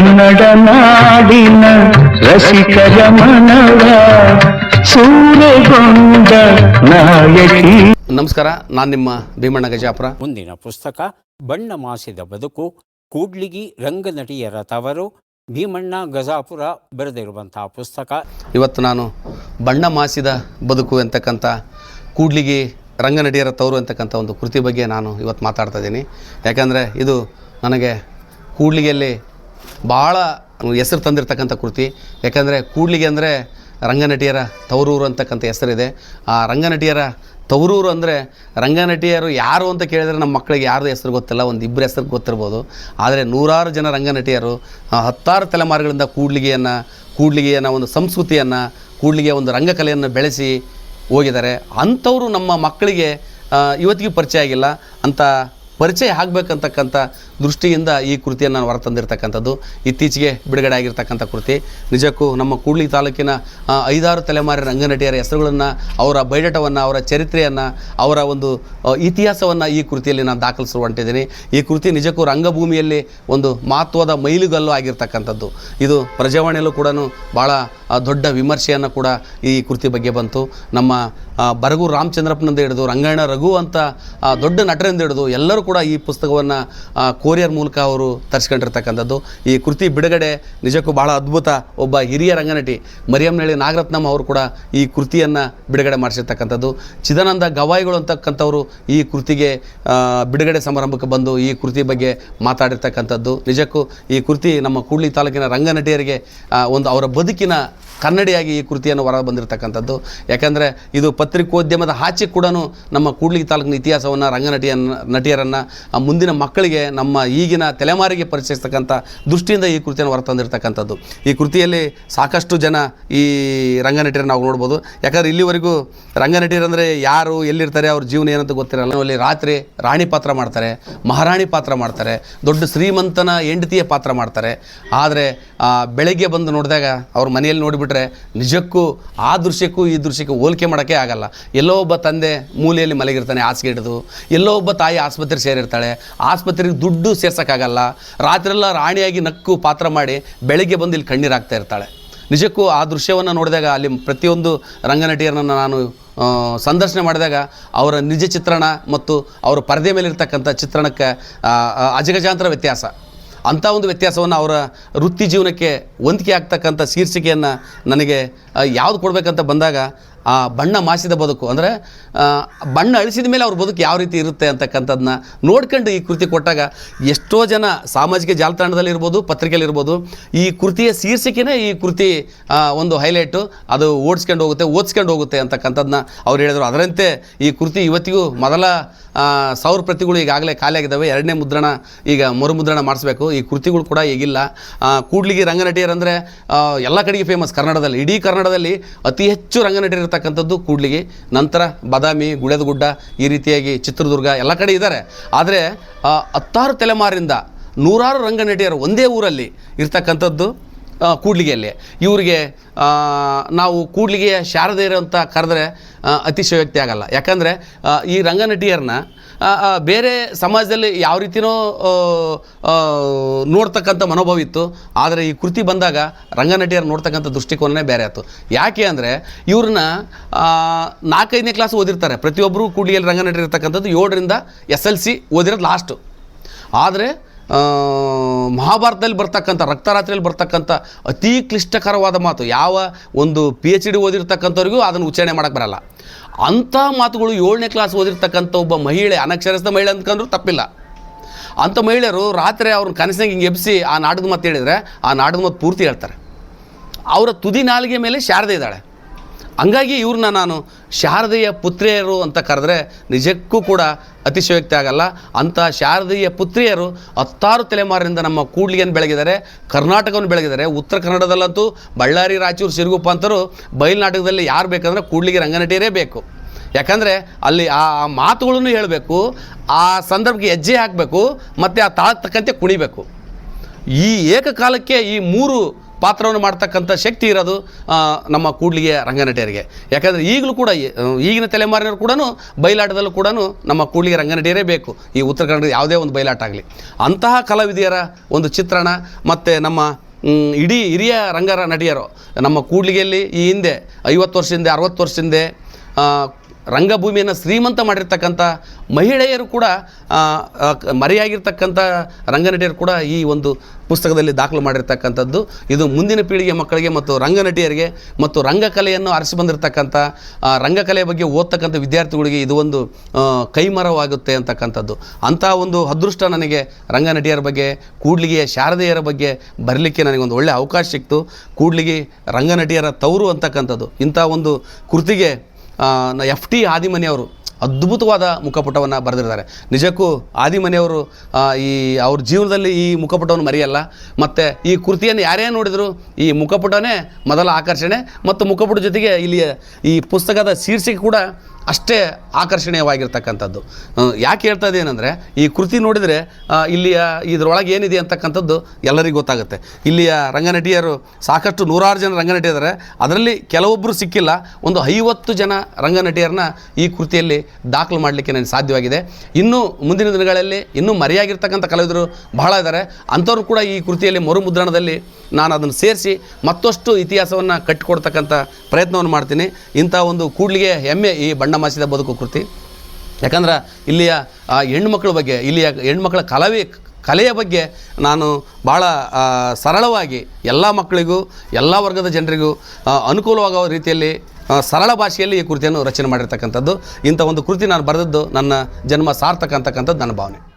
ಕನ್ನಡ ನಾಡಿನ ರಸಿಕರ ಮನವ ಸೂರೆಗೊಂಡ ನಾಯಕಿ. ನಮಸ್ಕಾರ ನಾನು ನಿಮ್ಮ ಭೀಮಣ್ಣ ಗಜಾಪುರ. ಮುಂದಿನ ಪುಸ್ತಕ ಬಣ್ಣ ಮಾಸಿದ ಬದುಕು ಕೂಡ್ಲಿಗಿ ರಂಗನಟಿಯರ ತವರು ಭೀಮಣ್ಣ ಗಜಾಪುರ ಬರೆದಿರುವಂತಹ ಪುಸ್ತಕ. ಇವತ್ತು ನಾನು ಬಣ್ಣ ಮಾಸಿದ ಬದುಕು ಅಂತಕ್ಕಂಥ ಕೂಡ್ಲಿಗಿ ರಂಗನಟಿಯರ ತವರು ಅಂತಕ್ಕಂಥ ಒಂದು ಕೃತಿ ಬಗ್ಗೆ ನಾನು ಇವತ್ತು ಮಾತಾಡ್ತಾ ಇದ್ದೀನಿ. ಯಾಕಂದರೆ ಇದು ನನಗೆ ಕೂಡ್ಲಿಗೆಯಲ್ಲಿ ಭಾಳ ಹೆಸರು ತಂದಿರತಕ್ಕಂಥ ಕೃತಿ. ಯಾಕಂದರೆ ಕೂಡ್ಲಿಗೆ ಅಂದರೆ ರಂಗನಟಿಯರ ತವರೂರು ಅಂತಕ್ಕಂಥ ಹೆಸರಿದೆ. ಆ ರಂಗನಟಿಯರ ತವರೂರು ಅಂದರೆ ರಂಗನಟಿಯರು ಯಾರು ಅಂತ ಕೇಳಿದರೆ ನಮ್ಮ ಮಕ್ಕಳಿಗೆ ಯಾರ್ದು ಹೆಸರು ಗೊತ್ತಿಲ್ಲ, ಒಂದು ಇಬ್ಬರು ಹೆಸರು ಗೊತ್ತಿರ್ಬೋದು. ಆದರೆ ನೂರಾರು ಜನ ರಂಗನಟಿಯರು ಹತ್ತಾರು ತಲೆಮಾರುಗಳಿಂದ ಕೂಡ್ಲಿಗೆಯನ್ನು ಕೂಡ್ಲಿಗೆಯನ್ನು ಒಂದು ಸಂಸ್ಕೃತಿಯನ್ನು, ಕೂಡ್ಲಿಗೆ ಒಂದು ರಂಗಕಲೆಯನ್ನು ಬೆಳೆಸಿ ಹೋಗಿದ್ದಾರೆ. ಅಂಥವರು ನಮ್ಮ ಮಕ್ಕಳಿಗೆ ಇವತ್ತಿಗೂ ಪರಿಚಯ ಆಗಿಲ್ಲ. ಅಂತ ಪರಿಚಯ ಆಗಬೇಕಂತಕ್ಕಂಥ ದೃಷ್ಟಿಯಿಂದ ಈ ಕೃತಿಯನ್ನು ನಾನು ಹೊರತಂದಿರ್ತಕ್ಕಂಥದ್ದು. ಇತ್ತೀಚೆಗೆ ಬಿಡುಗಡೆ ಆಗಿರ್ತಕ್ಕಂಥ ಕೃತಿ. ನಿಜಕ್ಕೂ ನಮ್ಮ ಕೂಡ್ಲಿ ತಾಲೂಕಿನ ಐದಾರು ತಲೆಮಾರಿನ ರಂಗನಟಿಯರ ಹೆಸರುಗಳನ್ನು, ಅವರ ಬೈಡಟವನ್ನು, ಅವರ ಚರಿತ್ರೆಯನ್ನು, ಅವರ ಒಂದು ಇತಿಹಾಸವನ್ನು ಈ ಕೃತಿಯಲ್ಲಿ ನಾನು ದಾಖಲಿಸುವ ಹೊಂಟಿದ್ದೀನಿ ಈ ಕೃತಿ ನಿಜಕ್ಕೂ ರಂಗಭೂಮಿಯಲ್ಲಿ ಒಂದು ಮಹತ್ವದ ಮೈಲುಗಲ್ಲು ಆಗಿರ್ತಕ್ಕಂಥದ್ದು. ಇದು ಪ್ರಜಾವಾಣಿಯಲ್ಲೂ ಕೂಡ ಭಾಳ ದೊಡ್ಡ ವಿಮರ್ಶೆಯನ್ನು ಕೂಡ ಈ ಕೃತಿ ಬಗ್ಗೆ ಬಂತು. ನಮ್ಮ ಬರಗು ರಾಮಚಂದ್ರಪ್ಪನಿಂದ ಹಿಡಿದು ರಂಗಾಯಣ ರಘು ಅಂತ ದೊಡ್ಡ ನಟರಿಂದ ಹಿಡಿದು ಎಲ್ಲರೂ ಕೂಡ ಈ ಪುಸ್ತಕವನ್ನು ಕೋರಿಯರ್ ಮೂಲಕ ಅವರು ತರಿಸ್ಕೊಂಡಿರ್ತಕ್ಕಂಥದ್ದು. ಈ ಕೃತಿ ಬಿಡುಗಡೆ ನಿಜಕ್ಕೂ ಬಹಳ ಅದ್ಭುತ ಒಬ್ಬ ಹಿರಿಯ ರಂಗನಟಿ ಮರಿಯಮ್ನಹಳ್ಳಿ ನಾಗರತ್ನಮ್ಮ ಅವರು ಕೂಡ ಈ ಕೃತಿಯನ್ನು ಬಿಡುಗಡೆ ಮಾಡಿಸಿರ್ತಕ್ಕಂಥದ್ದು. ಚಿದಾನಂದ ಗವಾಯಿಗಳು ಅಂತಕ್ಕಂಥವರು ಈ ಕೃತಿಗೆ ಬಿಡುಗಡೆ ಸಮಾರಂಭಕ್ಕೆ ಬಂದು ಈ ಕೃತಿ ಬಗ್ಗೆ ಮಾತಾಡಿರ್ತಕ್ಕಂಥದ್ದು. ನಿಜಕ್ಕೂ ಈ ಕೃತಿ ನಮ್ಮ ಕೂಡ್ಲಿ ತಾಲೂಕಿನ ರಂಗನಟಿಯರಿಗೆ ಒಂದು ಅವರ ಬದುಕಿನ ಕನ್ನಡಿಯಾಗಿ ಈ ಕೃತಿಯನ್ನು ಹೊರ ಬಂದಿರತಕ್ಕಂಥದ್ದು. ಯಾಕಂದರೆ ಇದು ಪತ್ರಿಕೋದ್ಯಮದ ಆಚೆ ಕೂಡ ನಮ್ಮ ಕೂಡ್ಲಿಗಿ ತಾಲೂಕಿನ ಇತಿಹಾಸವನ್ನು ರಂಗನಟಿಯನ್ನು, ನಟಿಯರನ್ನು ಮುಂದಿನ ಮಕ್ಕಳಿಗೆ ನಮ್ಮ ಈಗಿನ ತಲೆಮಾರಿಗೆ ಪರಿಚಯಿಸ್ತಕ್ಕಂಥ ದೃಷ್ಟಿಯಿಂದ ಈ ಕೃತಿಯನ್ನು ಹೊರತಂದಿರ್ತಕ್ಕಂಥದ್ದು. ಈ ಕೃತಿಯಲ್ಲಿ ಸಾಕಷ್ಟು ಜನ ಈ ರಂಗನಟಿಯರು ನಾವು ನೋಡ್ಬೋದು. ಯಾಕಂದರೆ ಇಲ್ಲಿವರೆಗೂ ರಂಗನಟಿಯರಂದರೆ ಯಾರು, ಎಲ್ಲಿರ್ತಾರೆ, ಅವ್ರ ಜೀವನ ಏನಂತ ಗೊತ್ತಿರಲ್ಲ. ಅಲ್ಲಿ ರಾತ್ರಿ ರಾಣಿ ಪಾತ್ರ ಮಾಡ್ತಾರೆ, ಮಹಾರಾಣಿ ಪಾತ್ರ ಮಾಡ್ತಾರೆ, ದೊಡ್ಡ ಶ್ರೀಮಂತನ ಹೆಂಡತಿಯ ಪಾತ್ರ ಮಾಡ್ತಾರೆ. ಆದರೆ ಬೆಳಗ್ಗೆ ಬಂದು ನೋಡಿದಾಗ ಅವ್ರ ಮನೆಯಲ್ಲಿ ನೋಡಿಬಿಟ್ರೆ ನಿಜಕ್ಕೂ ಆ ದೃಶ್ಯಕ್ಕೂ ಈ ದೃಶ್ಯಕ್ಕೂ ಹೋಲಿಕೆ ಮಾಡೋಕ್ಕೆ ಆಗಲ್ಲ. ಎಲ್ಲೋ ಒಬ್ಬ ತಂದೆ ಮೂಲೆಯಲ್ಲಿ ಮಲಗಿರ್ತಾನೆ, ಹಾಸಿಗೆ ಹಿಡಿದು. ಎಲ್ಲೋ ಒಬ್ಬ ತಾಯಿ ಆಸ್ಪತ್ರೆಗೆ ಸೇರಿರ್ತಾಳೆ, ಆಸ್ಪತ್ರೆಗೆ ದುಡ್ಡು ಸೇರ್ಸೋಕ್ಕಾಗಲ್ಲ ರಾತ್ರೆಲ್ಲ ರಾಣಿಯಾಗಿ ನಕ್ಕು ಪಾತ್ರ ಮಾಡಿ ಬೆಳಗ್ಗೆ ಬಂದು ಇಲ್ಲಿ ಕಣ್ಣೀರು ಇರ್ತಾಳೆ. ನಿಜಕ್ಕೂ ಆ ದೃಶ್ಯವನ್ನು ನೋಡಿದಾಗ ಅಲ್ಲಿ ಪ್ರತಿಯೊಂದು ರಂಗನಟಿಯರನ್ನು ನಾನು ಸಂದರ್ಶನ ಮಾಡಿದಾಗ ಅವರ ನಿಜ ಚಿತ್ರಣ ಮತ್ತು ಅವರ ಪರದೆ ಮೇಲಿರ್ತಕ್ಕಂಥ ಚಿತ್ರಣಕ್ಕೆ ಅಜಗಜಾಂತರ ವ್ಯತ್ಯಾಸ. ಅಂಥ ಒಂದು ವ್ಯತ್ಯಾಸವನ್ನು ಅವರ ವೃತ್ತಿ ಜೀವನಕ್ಕೆ ಹೊಂದಿಕೆ ಆಗ್ತಕ್ಕಂಥ ಶೀರ್ಷಿಕೆಯನ್ನು ನನಗೆ ಯಾವುದು ಕೊಡಬೇಕಂತ ಬಂದಾಗ ಆ ಬಣ್ಣ ಮಾಸಿದ ಬದುಕು, ಅಂದರೆ ಬಣ್ಣ ಅಳಿಸಿದ ಮೇಲೆ ಅವ್ರ ಬದುಕು ಯಾವ ರೀತಿ ಇರುತ್ತೆ ಅಂತಕ್ಕಂಥದ್ದನ್ನ ನೋಡ್ಕೊಂಡು ಈ ಕೃತಿ ಕೊಟ್ಟಾಗ ಎಷ್ಟೋ ಜನ ಸಾಮಾಜಿಕ ಜಾಲತಾಣದಲ್ಲಿ ಇರ್ಬೋದು, ಪತ್ರಿಕೆಯಲ್ಲಿ ಇರ್ಬೋದು, ಈ ಕೃತಿಯ ಶೀರ್ಷಿಕೆನೇ ಈ ಕೃತಿ ಒಂದು ಹೈಲೈಟು ಅದು ಓಡಿಸ್ಕೊಂಡು ಹೋಗುತ್ತೆ, ಓದಿಸ್ಕೊಂಡು ಹೋಗುತ್ತೆ ಅಂತಕ್ಕಂಥದ್ದನ್ನ ಅವ್ರು ಹೇಳಿದರು. ಅದರಂತೆ ಈ ಕೃತಿ ಇವತ್ತಿಗೂ ಮೊದಲ ಸಾವಿರ ಪ್ರತಿಗಳು ಈಗಾಗಲೇ ಖಾಲಿ ಆಗಿದ್ದಾವೆ ಎರಡನೇ ಮುದ್ರಣ ಈಗ ಮರುಮುದ್ರಣ ಮಾಡಿಸ್ಬೇಕು. ಈ ಕೃತಿಗಳು ಕೂಡ ಈಗಿಲ್ಲ. ಕೂಡ್ಲಿಗಿ ರಂಗನಟಿಯರಂದರೆ ಎಲ್ಲ ಕಡೆಗೆ ಫೇಮಸ್ ಕನ್ನಡದಲ್ಲಿ ಇಡೀ ಕನ್ನಡದಲ್ಲಿ ಅತಿ ಹೆಚ್ಚು ರಂಗನಟಿಯರು ಇರ್ತಕ್ಕಂಥದ್ದು ಕೂಡ್ಲಿಗಿ ನಂತರ ಬಾದಾಮಿ ಗುಳೆದಗುಡ್ಡ ಈ ರೀತಿಯಾಗಿ ಚಿತ್ರದುರ್ಗ ಎಲ್ಲ ಕಡೆ ಇದ್ದಾರೆ. ಆದರೆ ಹತ್ತಾರು ತಲೆಮಾರಿಂದ ನೂರಾರು ರಂಗನಟಿಯರು ಒಂದೇ ಊರಲ್ಲಿ ಇರ್ತಕ್ಕಂಥದ್ದು ಕೂಡ್ಲಿಗೆಯಲ್ಲಿ. ಇವರಿಗೆ ನಾವು ಕೂಡ್ಲಿಗೆಯ ಶಾರದೆಯರು ಅಂತ ಕರೆದ್ರೆ ಅತಿಶಯೋಕ್ತಿ ಆಗಲ್ಲ. ಯಾಕಂದರೆ ಈ ರಂಗನಟಿಯರನ್ನ ಬೇರೆ ಸಮಾಜದಲ್ಲಿ ಯಾವ ರೀತಿಯೋ ನೋಡ್ತಕ್ಕಂಥ ಮನೋಭಾವ ಇತ್ತು. ಆದರೆ ಈ ಕೃತಿ ಬಂದಾಗ ರಂಗನಟಿಯರು ನೋಡ್ತಕ್ಕಂಥ ದೃಷ್ಟಿಕೋನನೇ ಬೇರೆ ಆಯಿತು. ಯಾಕೆ ಅಂದರೆ, ಇವ್ರನ್ನ ನಾಲ್ಕೈದನೇ ಕ್ಲಾಸ್ ಓದಿರ್ತಾರೆ. ಪ್ರತಿಯೊಬ್ಬರು ಕೂಡ್ಲಿಗೆಯಲ್ಲಿ ರಂಗನಟಿ ಇರ್ತಕ್ಕಂಥದ್ದು ಏಳರಿಂದ ಎಸ್ ಎಲ್ ಸಿ ಓದಿರೋದು ಲಾಸ್ಟು ಆದರೆ ಮಹಾಭಾರತದಲ್ಲಿ ಬರ್ತಕ್ಕಂಥ, ರಕ್ತರಾತ್ರಿಯಲ್ಲಿ ಬರ್ತಕ್ಕಂಥ ಅತಿ ಕ್ಲಿಷ್ಟಕರವಾದ ಮಾತು, ಯಾವ ಒಂದು ಪಿ ಎಚ್ ಡಿ ಓದಿರ್ತಕ್ಕಂಥವ್ರಿಗೂ ಅದನ್ನು ಉಚ್ಚಾರಣೆ ಮಾಡೋಕ್ಕೆ ಬರಲ್ಲ. ಅಂಥ ಮಾತುಗಳು ಏಳನೇ ಕ್ಲಾಸ್ ಓದಿರ್ತಕ್ಕಂಥ ಒಬ್ಬ ಮಹಿಳೆ, ಅನಕ್ಷರಸ್ಥ ಮಹಿಳೆ ಅಂದ್ಕೊಂಡ್ರು ತಪ್ಪಿಲ್ಲ. ಅಂಥ ಮಹಿಳೆಯರು ರಾತ್ರಿ ಅವ್ರನ್ನ ಕನಸಿನಾಗ ಹಿಂಗೆ ಎಬ್ಬಿಸಿ ಆ ನಾಡದ ಮಾತು ಹೇಳಿದರೆ, ಆ ನಾಡದ ಮಾತು ಪೂರ್ತಿ ಹೇಳ್ತಾರೆ. ಅವರ ತುದಿ ನಾಲಿಗೆ ಮೇಲೆ ಶಾರದೆ ಇದ್ದಾಳೆ. ಹಂಗಾಗಿ ಇವ್ರನ್ನ ನಾನು ಶಾರದೆಯ ಪುತ್ರಿಯರು ಅಂತ ಕರೆದ್ರೆ ನಿಜಕ್ಕೂ ಕೂಡ ಅತಿಶಯೋಕ್ತಿ ಆಗಲ್ಲ. ಅಂಥ ಶಾರದೆಯ ಪುತ್ರಿಯರು ಹತ್ತಾರು ತಲೆಮಾರಿನಿಂದ ನಮ್ಮ ಕೂಡ್ಲಿಗೆಯನ್ನು ಬೆಳಗಿದ್ದಾರೆ ಕರ್ನಾಟಕವನ್ನು ಬೆಳಗಿದ್ದಾರೆ ಉತ್ತರ ಕನ್ನಡದಲ್ಲಂತೂ ಬಳ್ಳಾರಿ, ರಾಯಚೂರು, ಸಿರುಗುಪ್ಪ ಅಂತರೂ ಬಯಲು ನಾಟಕದಲ್ಲಿ ಯಾರು ಬೇಕಂದ್ರೆ ಕೂಡ್ಲಿಗೆ ರಂಗನಟಿಯರೇ ಬೇಕು. ಯಾಕಂದರೆ ಅಲ್ಲಿ ಆ ಮಾತುಗಳನ್ನು ಹೇಳಬೇಕು, ಆ ಸಂದರ್ಭಕ್ಕೆ ಹೆಜ್ಜೆ ಹಾಕಬೇಕು, ಮತ್ತು ಆ ತಾಳ ತಕ್ಕಂತೆ ಕುಣಿಬೇಕು. ಈ ಏಕಕಾಲಕ್ಕೆ ಈ ಮೂರು ಪಾತ್ರವನ್ನು ಮಾಡ್ತಕ್ಕಂಥ ಶಕ್ತಿ ಇರೋದು ನಮ್ಮ ಕೂಡ್ಲಿಗೆ ರಂಗನಟಿಯರಿಗೆ. ಯಾಕಂದರೆ ಈಗಲೂ ಕೂಡ ಈಗಿನ ತಲೆಮಾರಿನವರು ಕೂಡ ಬಯಲಾಟದಲ್ಲೂ ಕೂಡ ನಮ್ಮ ಕೂಡ್ಲಿಗೆ ರಂಗನಟಿಯರೇ ಬೇಕು. ಈ ಉತ್ತರ ಕನ್ನಡದ ಯಾವುದೇ ಒಂದು ಬಯಲಾಟ ಆಗಲಿ. ಅಂತಹ ಕಲಾವಿದೆಯರ ಒಂದು ಚಿತ್ರಣ ಮತ್ತು ನಮ್ಮ ಇಡೀ ಹಿರಿಯ ರಂಗರ ನಟಿಯರು, ನಮ್ಮ ಕೂಡ್ಲಿಗೆಯಲ್ಲಿ ಈ ಹಿಂದೆ ಐವತ್ತು ವರ್ಷ ಹಿಂದೆ ಅರವತ್ತು ವರ್ಷ ಹಿಂದೆ ರಂಗಭೂಮಿಯನ್ನು ಶ್ರೀಮಂತ ಮಾಡಿರ್ತಕ್ಕಂಥ ಮಹಿಳೆಯರು ಕೂಡ ಮರೆಯಾಗಿರ್ತಕ್ಕಂಥ ರಂಗನಟಿಯರು ಕೂಡ ಈ ಒಂದು ಪುಸ್ತಕದಲ್ಲಿ ದಾಖಲು ಮಾಡಿರ್ತಕ್ಕಂಥದ್ದು. ಇದು ಮುಂದಿನ ಪೀಳಿಗೆ ಮಕ್ಕಳಿಗೆ ಮತ್ತು ರಂಗನಟಿಯರಿಗೆ ಮತ್ತು ರಂಗಕಲೆಯನ್ನು ಅರಸಿ ಬಂದಿರತಕ್ಕಂಥ ರಂಗಕಲೆಯ ಬಗ್ಗೆ ಓದ್ತಕ್ಕಂಥ ವಿದ್ಯಾರ್ಥಿಗಳಿಗೆ ಇದು ಒಂದು ಕೈಮರವಾಗುತ್ತೆ ಅಂತಕ್ಕಂಥದ್ದು. ಅಂಥ ಒಂದು ಅದೃಷ್ಟ ನನಗೆ ರಂಗನಟಿಯರ ಬಗ್ಗೆ, ಕೂಡ್ಲಿಗೆಯ ಶಾರದೆಯರ ಬಗ್ಗೆ ಬರಲಿಕ್ಕೆ ನನಗೊಂದು ಒಳ್ಳೆಯ ಅವಕಾಶ ಸಿಕ್ತು. ಕೂಡ್ಲಿಗೆ ರಂಗನಟಿಯರ ತವರು ಅಂತಕ್ಕಂಥದ್ದು. ಇಂಥ ಒಂದು ಕೃತಿಗೆ ಎಫ್ ಟಿ ಆದಿಮನಿಯವರು ಅದ್ಭುತವಾದ ಮುಖಪುಟವನ್ನು ಬರೆದಿರ್ತಾರೆ ನಿಜಕ್ಕೂ ಆದಿಮನೆಯವರು ಈ ಅವ್ರ ಜೀವನದಲ್ಲಿ ಈ ಮುಖಪುಟವನ್ನು ಮರೆಯಲ್ಲ. ಮತ್ತು ಈ ಕೃತಿಯನ್ನು ಯಾರೇ ನೋಡಿದರೂ ಈ ಮುಖಪುಟವೇ ಮೊದಲ ಆಕರ್ಷಣೆ, ಮತ್ತು ಮುಖಪುಟ ಜೊತೆಗೆ ಇಲ್ಲಿಯ ಈ ಪುಸ್ತಕದ ಶೀರ್ಷಿಕೆ ಕೂಡ ಅಷ್ಟೇ ಆಕರ್ಷಣೀಯವಾಗಿರ್ತಕ್ಕಂಥದ್ದು. ಯಾಕೆ ಹೇಳ್ತಾ ಇದ್ದೇನೆಂದರೆ ಈ ಕೃತಿ ನೋಡಿದರೆ ಇಲ್ಲಿಯ ಇದರೊಳಗೆ ಏನಿದೆ ಅಂತಕ್ಕಂಥದ್ದು ಎಲ್ಲರಿಗೂ ಗೊತ್ತಾಗುತ್ತೆ. ಇಲ್ಲಿಯ ರಂಗನಟಿಯರು ಸಾಕಷ್ಟು ನೂರಾರು ಜನ ರಂಗನಟಿ ಇದ್ದಾರೆ ಅದರಲ್ಲಿ ಕೆಲವೊಬ್ಬರು ಸಿಕ್ಕಿಲ್ಲ. ಒಂದು ಐವತ್ತು ಜನ ರಂಗನಟಿಯರನ್ನ ಈ ಕೃತಿಯಲ್ಲಿ ದಾಖಲು ಮಾಡಲಿಕ್ಕೆ ನನಗೆ ಸಾಧ್ಯವಾಗಿದೆ. ಇನ್ನೂ ಮುಂದಿನ ದಿನಗಳಲ್ಲಿ ಇನ್ನೂ ಮರೆಯಾಗಿರ್ತಕ್ಕಂಥ ಕಲಾವಿದರು ಬಹಳ ಇದ್ದಾರೆ. ಅಂಥವ್ರು ಕೂಡ ಈ ಕೃತಿಯಲ್ಲಿ ಮರುಮುದ್ರಣದಲ್ಲಿ ನಾನು ಅದನ್ನು ಸೇರಿಸಿ ಮತ್ತಷ್ಟು ಇತಿಹಾಸವನ್ನು ಕಟ್ಟಿಕೊಡ್ತಕ್ಕಂಥ ಪ್ರಯತ್ನವನ್ನು ಮಾಡ್ತೀನಿ. ಇಂಥ ಒಂದು ಕೂಡ್ಲಿಗೆ ಹೆಮ್ಮೆ ಈ ಬಣ್ಣ ಮಾಸಿದ ಬದುಕು ಕೃತಿ. ಯಾಕಂದ್ರೆ ಇಲ್ಲಿಯ ಆ, ಹೆಣ್ಮಕ್ಳ ಬಗ್ಗೆ ಇಲ್ಲಿಯ ಹೆಣ್ಮಕ್ಳ ಕಲವೇ ಕಲೆಯ ಬಗ್ಗೆ ನಾನು ಭಾಳ ಸರಳವಾಗಿ ಎಲ್ಲ ಮಕ್ಕಳಿಗೂ ಎಲ್ಲ ವರ್ಗದ ಜನರಿಗೂ ಅನುಕೂಲವಾಗುವ ಅನುಕೂಲವಾಗೋ ರೀತಿಯಲ್ಲಿ ಸರಳ ಭಾಷೆಯಲ್ಲಿ ಈ ಕೃತಿಯನ್ನು ರಚನೆ ಮಾಡಿರ್ತಕ್ಕಂಥದ್ದು. ಇಂಥ ಒಂದು ಕೃತಿ ನಾನು ಬರೆದದ್ದು ನನ್ನ ಜನ್ಮ ಸಾರ್ಥಕ ಅಂತಕ್ಕಂಥದ್ದು ನನ್ನ ಭಾವನೆ.